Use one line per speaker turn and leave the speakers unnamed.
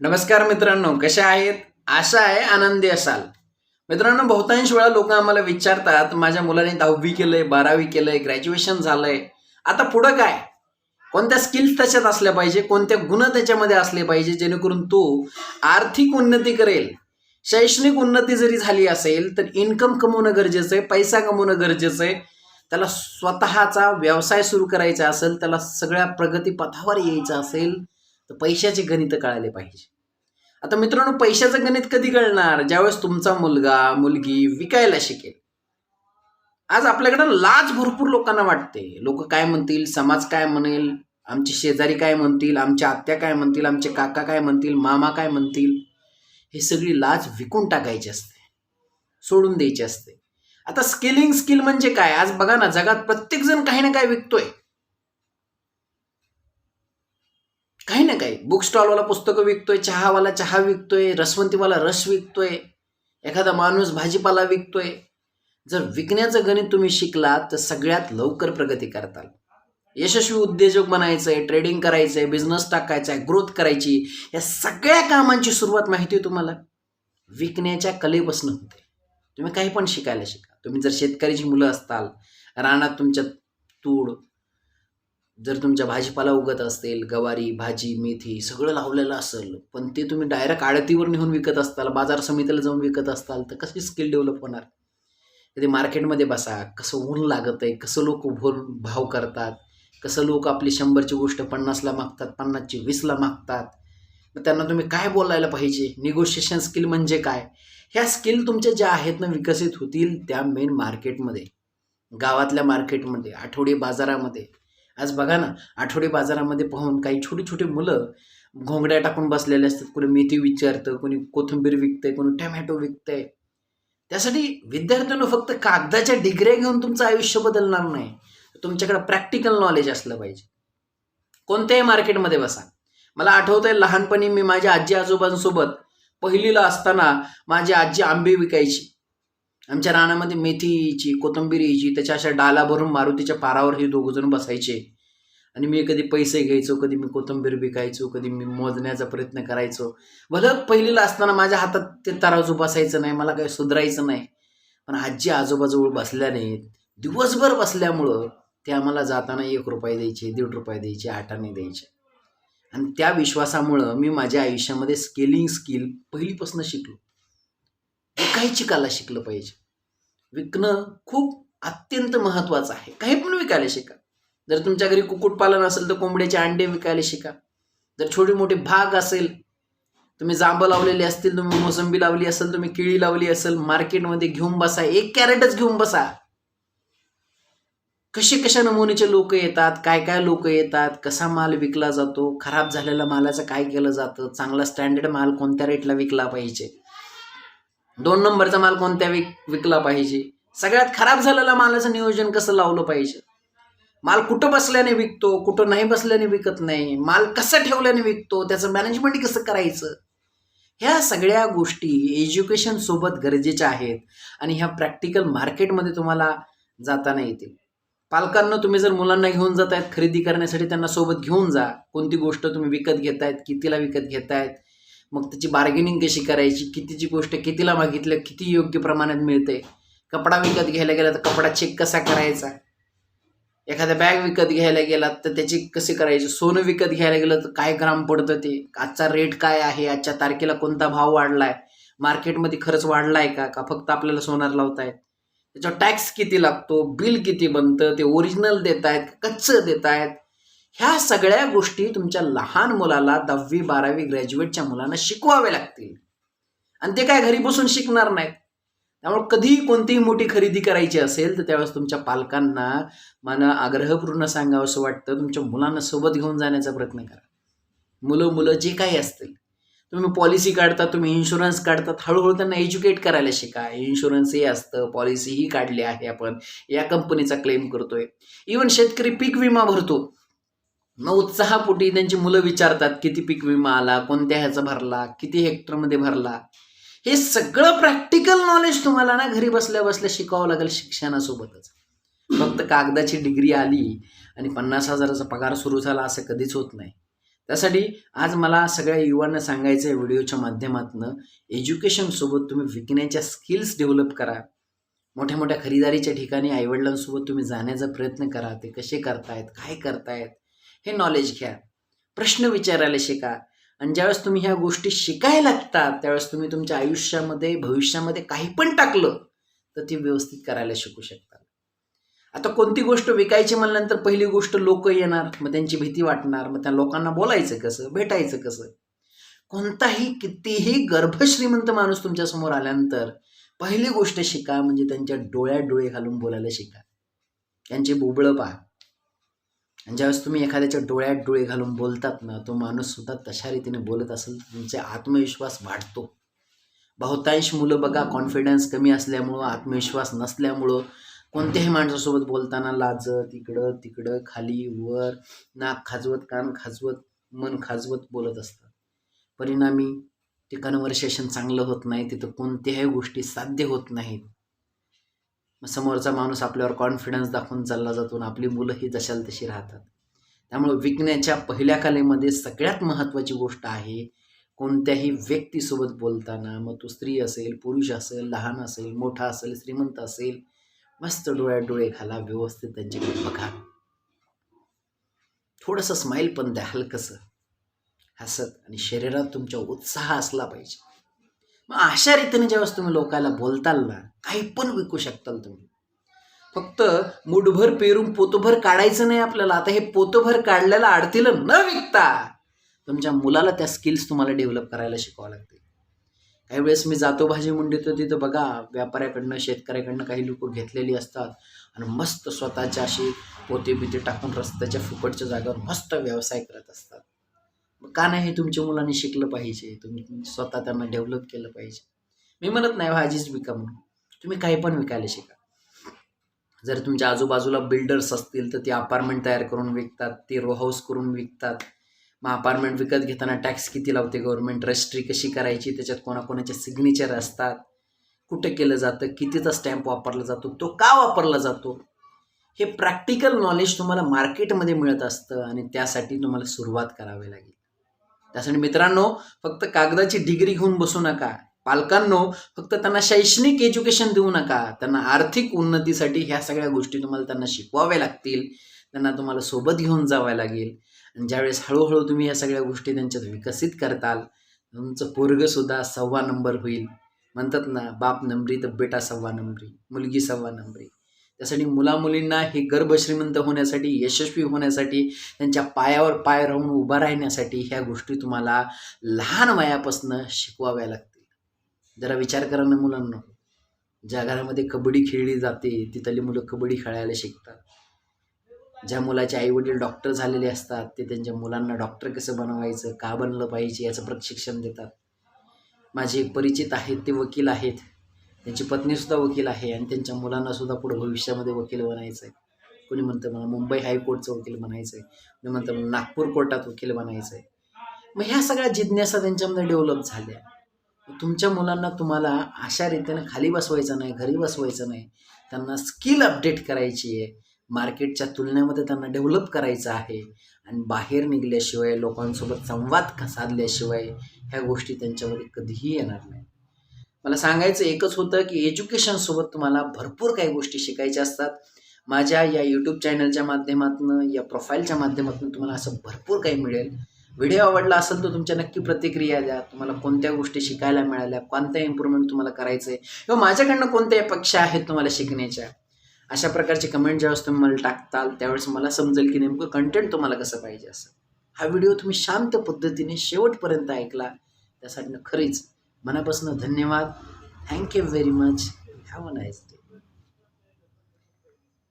नमस्कार मित्रांनो कशा आहेत? आशा आहे आनंदी असाल. मित्रांनो बहुतांश वेळा लोक आम्हाला विचारतात माझ्या मुलाने दहावी केलंय बारावी केलंय ग्रॅज्युएशन झालंय. आता पुढं काय? कोणत्या स्किल्स त्याच्यात असल्या पाहिजे? कोणत्या गुण त्याच्यामध्ये असले पाहिजे? जेणेकरून तो आर्थिक उन्नती करेल. शैक्षणिक उन्नती जरी झाली असेल तर इन्कम कमवणं गरजेचं आहे पैसा कमवणं गरजेचं आहे. त्याला स्वतःचा व्यवसाय सुरू करायचा असेल त्याला सगळ्या प्रगतीपथावर यायचं असेल तर पैशाचे गणित कळाले पाहिजे. आता मित्रांनो पैशाचं गणित कधी कळणार? ज्यावेळेस तुमचा मुलगा मुलगी विकायला शिकेल. आज आपल्याकडं लाज भरपूर लोकांना वाटते. लोक काय म्हणतील? समाज काय म्हणेल? आमचे शेजारी काय म्हणतील? आमच्या आत्या काय म्हणतील? आमचे काका काय म्हणतील? मामा काय म्हणतील? हे सगळी लाज विकून टाकायची असते. सोडून द्यायची असते. आता स्किलिंग स्किल म्हणजे काय? आज बघा ना जगात प्रत्येकजण काही ना काही विकतोय. काही ना काही. बुक स्टॉलवाला पुस्तकं विकतोय चहावाला चहा विकतोय रसवंतीवाला रस विकतोय एखादा माणूस भाजीपाला विकतोय. जर विकण्याचं गणित तुम्ही शिकलात तर सगळ्यात लवकर प्रगती करताल. यशस्वी उद्योजक बनायचं आहे ट्रेडिंग करायचं आहे बिझनेस टाकायचा आहे ग्रोथ करायची या सगळ्या कामांची सुरुवात माहिती आहे तुम्हाला? विकण्याच्या कलेपासून होते. तुम्ही काही पण शिकायला शिका. तुम्ही जर शेतकऱ्याची मुलं असताल रानात तुमच्या तूड जर तुमच्या भाजीपाला उगत असेल गवारी भाजी मेथी सगळं लावलेलं असेल पण ते तुम्ही डायरेक्ट आळतीवर नेऊन विकत असताल बाजार समितीला जाऊन विकत असताल तर कशी स्किल डेव्हलप होणार? कधी मार्केटमध्ये बसा कसं ऊन लागत आहे कसं लोक भोर भाव करतात कसं लोक आपली शंभरची गोष्ट पन्नासला मागतात पन्नासची वीसला मागतात मग त्यांना तुम्ही काय बोलायला पाहिजे? निगोशिएशन स्किल म्हणजे काय? ह्या स्किल तुमच्या ज्या आहेत ना विकसित होतील त्या मेन मार्केटमध्ये गावातल्या मार्केटमध्ये आठवडी बाजारामध्ये. आज बघा ना आठवडी बाजारामध्ये पाहून काही छोटी छोटी मुलं घोंगड्या टाकून बसलेले असतात. कोणी मेथी विचारतं कोणी कोथिंबीर विकतंय कोणी टमॅटो विकतंय. त्यासाठी विद्यार्थ्यांना फक्त कागदाच्या डिग्र्या घेऊन तुमचं आयुष्य बदलणार नाही. तुमच्याकडे प्रॅक्टिकल नॉलेज असलं पाहिजे. कोणत्याही मार्केटमध्ये बसा. मला आठवतंय लहानपणी मी माझ्या आजी आजोबांसोबत पहिलीला असताना माझी आजी आंबे विकायची. आमच्या रानामध्ये मेथीची कोथिंबीर यायची त्याच्या अशा डाला भरून मारुतीच्या पारावर हे दोघं जण बसायचे. आणि मी कधी पैसे घ्यायचो कधी मी कोथिंबीर विकायचो कधी मी मोजण्याचा प्रयत्न करायचो. भलं पहिलीला असताना माझ्या हातात ते तराजू बसायचं नाही मला काही सुधारायचं नाही. पण आजी आजोबाजवळ बसल्या नाहीत दिवसभर बसल्यामुळं ते आम्हाला जाताना एक रुपये द्यायचे दीड रुपये द्यायचे आठाने द्यायचे. आणि त्या विश्वासामुळं मी माझ्या आयुष्यामध्ये स्केलिंग स्किल पहिलीपासून शिकलो. विकायची कला शिकलं पाहिजे. विकणं खूप अत्यंत महत्त्वाचं आहे. काही पण विकायला शिका. जर तुमच्या घरी कुक्कुटपालन असेल तर कोंबड्याचे अंडे विकायला शिका. जर छोटे मोठे भाग असेल तुम्ही जांभं लावलेले असतील तुम्ही मोसंबी लावली असेल तुम्ही केळी लावली असेल मार्केटमध्ये घेऊन बसा. एक कॅरेटच घेऊन बसा. कसे कशा नमुनेचे लोक येतात काय काय लोक येतात कसा माल विकला जातो खराब झालेला मालाचं काय केलं जातं चांगला स्टँडर्ड माल कोणत्या रेटला विकला पाहिजे? दोन नंबरचा माल कोणत्या विक विकला पाहिजे? सगळ्यात खराब झालेला मालाचं नियोजन कसं लावलं पाहिजे? माल कुठं बसल्याने विकतो कुठं नाही बसल्याने विकत नाही माल कसं ठेवल्याने विकतो त्याचं मॅनेजमेंट कसं करायचं? ह्या सगळ्या गोष्टी एज्युकेशन सोबत गरजेच्या आहेत आणि ह्या प्रॅक्टिकल मार्केटमध्ये तुम्हाला जाताना येतील. पालकांना तुम्ही जर मुलांना घेऊन जात आहेत खरेदी करण्यासाठी त्यांना सोबत घेऊन जा. कोणती गोष्ट तुम्ही विकत घेतायत कितीला विकत घेतायत मग त्याची बार्गेनिंग कशी करायची? कितीची गोष्ट कितीला मागितलं किती योग्य प्रमाणात मिळते कपडा विकत घ्यायला गेला तर कपडा चेक कसा करायचा? एखाद्या बॅग विकत घ्यायला गेला तर त्याची कसे करायचे? सोनं विकत घ्यायला गेलं तर काय ग्राम पडतं ते? आजचा रेट काय आहे? आजच्या तारखेला कोणता भाव वाढलाय? मार्केटमध्ये खर्च वाढलाय का? का फक्त आपल्याला सोनार लावतायत? त्याच्यावर टॅक्स किती लागतो? बिल किती बनतं? ते ओरिजिनल देत आहेत कच्चं देत आहेत ह्या सगळ्या गोष्टी तुमच्या लहान मुलाला दहावी बारावी ग्रॅज्युएटच्या मुलांना शिकवाव्या लागतील. आणि ते काय घरी बसून शिकणार नाहीत. त्यामुळे कधीही कोणतीही मोठी खरेदी करायची असेल तर त्यावेळेस तुमच्या पालकांना मला आग्रहपूर्ण सांगावं असं वाटतं. तुमच्या मुलांना सोबत घेऊन जाण्याचा प्रयत्न करा. मुलं मुलं जे काही असतील. तुम्ही पॉलिसी काढता तुम्ही इन्शुरन्स काढतात हळूहळू त्यांना एज्युकेट करायला शिका. इन्शुरन्स हे असतं पॉलिसी ही काढली आहे आपण. या कंपनीचा क्लेम करतोय. इवन शेतकरी पीक विमा भरतो. मग उत्साहापोटी त्यांची मुलं विचारतात किती पीक विमा आला कोणत्या ह्याचा भरला किती हेक्टरमध्ये भरला? हे सगळं प्रॅक्टिकल नॉलेज तुम्हाला ना घरी बसल्या बसल्या शिकावं लागेल शिक्षणासोबतच. फक्त कागदाची डिग्री आली आणि पन्नास हजाराचा पगार सुरू झाला असं कधीच होत नाही. त्यासाठी आज मला सगळ्या युवांना सांगायचं आहे व्हिडिओच्या माध्यमातून एज्युकेशनसोबत तुम्ही विकण्याच्या स्किल्स डेव्हलप करा. मोठ्या मोठ्या खरेदारीच्या ठिकाणी आईवडिलांसोबत तुम्ही जाण्याचा प्रयत्न करा ते कसे करतायत काय करतायत हे नॉलेज घ्या. प्रश्न विचारायला शिका. आणि ज्यावेळेस तुम्ही ह्या गोष्टी शिकायला लागतात त्यावेळेस तुम्ही तुमच्या आयुष्यामध्ये भविष्यामध्ये काही पण टाकलं तर ती व्यवस्थित करायला शिकू शकता. आता कोणती गोष्ट विकायची म्हणल्यानंतर पहिली गोष्ट लोक येणार मग त्यांची भीती वाटणार मग त्या लोकांना बोलायचं कसं भेटायचं कसं? कोणताही कितीही गर्भश्रीमंत माणूस तुमच्यासमोर आल्यानंतर पहिली गोष्ट शिका म्हणजे त्यांच्या डोळ्यात डोळे घालून बोलायला शिका. त्यांचे बुबळं पहा. ज्यावेळेस तुम्ही एखाद्याच्या डोळ्यात डोळे घालून बोलतात ना तो माणूस सुद्धा तशा रीतीने बोलत असेल तुमचा आत्मविश्वास वाढतो. बहुतांश मुलं बघा कॉन्फिडन्स कमी असल्यामुळं आत्मविश्वास नसल्यामुळं कोणत्याही माणसासोबत बोलताना लाजत इकडं तिकडं खाली वर नाक खाजवत कान खाजवत मन खाजवत बोलत असतात. परिणामी ते कन्व्हर्सेशन चांगलं होत नाही तिथं कोणत्याही गोष्टी साध्य होत नाहीत. समोरचा माणूस आपल्यावर कॉन्फिडन्स दाखवून चालला जातो आणि आपली मुलं ही जशाल तशी राहतात. त्यामुळे विकण्याच्या पहिल्या कलेमध्ये सगळ्यात महत्त्वाची गोष्ट आहे कोणत्याही व्यक्तीसोबत बोलताना मग तो स्त्री असेल पुरुष असेल लहान असेल मोठा असेल श्रीमंत असेल मस्त डोळ्यात डोळे घाला व्यवस्थित त्यांच्याकडे बघा. थोडंसं स्माईल पण द्या हलकंसं. हसत आणि शरीरात तुमच्या उत्साह असला पाहिजे. मग अशा रीतीने जेव्हा तुम्ही लोकाला बोलताल ना काही पण विकू शकताल तुम्ही. फक्त मुठभर पेरून पोतभर काढायचं नाही आपल्याला. आता हे पोतभर काढल्याला आडतीलं न विकता तुमच्या मुलाला त्या स्किल्स तुम्हाला डेव्हलप करायला शिकावं लागते. काही वेळेस मी जातो भाजी मंडीत तिथं बघा व्यापाऱ्याकडनं शेतकऱ्याकडनं काही लोक घेतलेली असतात आणि मस्त स्वतःच्या अशी पोते बिते टाकून रस्त्याच्या फुकटच्या जागेवर मस्त व्यवसाय करत असतात. का नाही हे तुमच्या मुलांनी शिकलं पाहिजे? तुम्ही म्हणजे स्वतः त्यांना डेव्हलप केलं पाहिजे. मी म्हणत नाही हो, भाजीच विका म्हणून. तुम्ही काही पण विकायला शिका. जर तुमच्या आजूबाजूला बिल्डर्स असतील तर ते अपार्टमेंट तयार करून विकतात ते रो हाऊस करून विकतात. मग अपार्टमेंट विकत घेताना टॅक्स किती लावते गव्हर्नमेंट रजिस्ट्री कशी करायची? त्याच्यात कोणाकोणाचे सिग्नेचर असतात? कुठे केलं जातं? कितीचा स्टॅम्प वापरला जातो? तो का वापरला जातो? हे प्रॅक्टिकल नॉलेज तुम्हाला मार्केटमध्ये मिळत असतं आणि त्यासाठी तुम्हाला सुरुवात करावी लागेल. त्यासाठी मित्रांनो फक्त कागदाची डिग्री घेऊन बसू नका. पालकांनो फक्त त्यांना शैक्षणिक एज्युकेशन देऊ नका. त्यांना आर्थिक उन्नतीसाठी ह्या सगळ्या गोष्टी तुम्हाला त्यांना शिकवाव्या लागतील. त्यांना तुम्हाला सोबत घेऊन जावं लागेल. आणि ज्यावेळेस हळूहळू तुम्ही या सगळ्या गोष्टी त्यांच्यात विकसित करताल तुमचं पोरगंसुद्धा सव्वा नंबर होईल. म्हणतात ना बाप नंबरी तर बेटा सव्वा नंबरी मुलगी सव्वा नंबरी. त्यासाठी मुलामुलींना हे गर्भश्रीमंत होण्यासाठी यशस्वी होण्यासाठी त्यांच्या पायावर पाय राहून उभा राहण्यासाठी ह्या गोष्टी तुम्हाला लहान वयापासून शिकवाव्या लागतील. जरा विचार करा ना मुलांना. ज्या घरामध्ये कबड्डी खेळली जाते तिथली मुलं कबड्डी खेळायला शिकतात. ज्या मुलाचे आईवडील डॉक्टर झालेले असतात ते त्यांच्या मुलांना डॉक्टर कसं बनवायचं का बनलं पाहिजे याचं प्रशिक्षण देतात. माझे एक परिचित आहेत ते वकील आहेत. त्यांची पत्नीसुद्धा वकील आहे आणि त्यांच्या मुलांनासुद्धा पुढे भविष्यामध्ये वकील बनायचं आहे कोणी म्हणतं मला मुंबई हायकोर्टचं वकील बनायचं आहे कोणी म्हणतं मला नागपूर कोर्टात वकील बनायचं आहे मग ह्या सगळ्या जिज्ञासा त्यांच्यामध्ये डेव्हलप झाल्या. तुमच्या मुलांना तुम्हाला अशा रीतीने खाली बसवायचं नाही घरी बसवायचं नाही. त्यांना स्किल अपडेट करायची आहे. मार्केटच्या तुलनेमध्ये त्यांना डेव्हलप करायचं आहे. आणि बाहेर निघल्याशिवाय लोकांसोबत संवाद साधल्याशिवाय ह्या गोष्टी त्यांच्यामध्ये कधीही येणार नाही मला सांगायचं एकच होतं की एज्युकेशनसोबत तुम्हाला भरपूर काही गोष्टी शिकायच्या असतात. माझ्या या यूट्यूब चॅनलच्या माध्यमातून या प्रोफाईलच्या माध्यमातून तुम्हाला असं भरपूर काही मिळेल. व्हिडिओ आवडला असेल तर तुमच्या नक्की प्रतिक्रिया द्या. तुम्हाला कोणत्या गोष्टी शिकायला मिळाल्या कोणत्या इम्प्रूव्हमेंट तुम्हाला करायचं आहे किंवा माझ्याकडनं कोणत्या अपेक्षा आहेत तुम्हाला शिकण्याच्या? अशा प्रकारचे कमेंट ज्यावेळेस तुम्ही मला टाकताल त्यावेळेस मला समजेल की नेमकं कंटेंट तुम्हाला कसं पाहिजे असं. हा व्हिडिओ तुम्ही शांत पद्धतीने शेवटपर्यंत ऐकला. त्यासाठी खरीच मनापासून धन्यवाद. Thank you very much have a nice day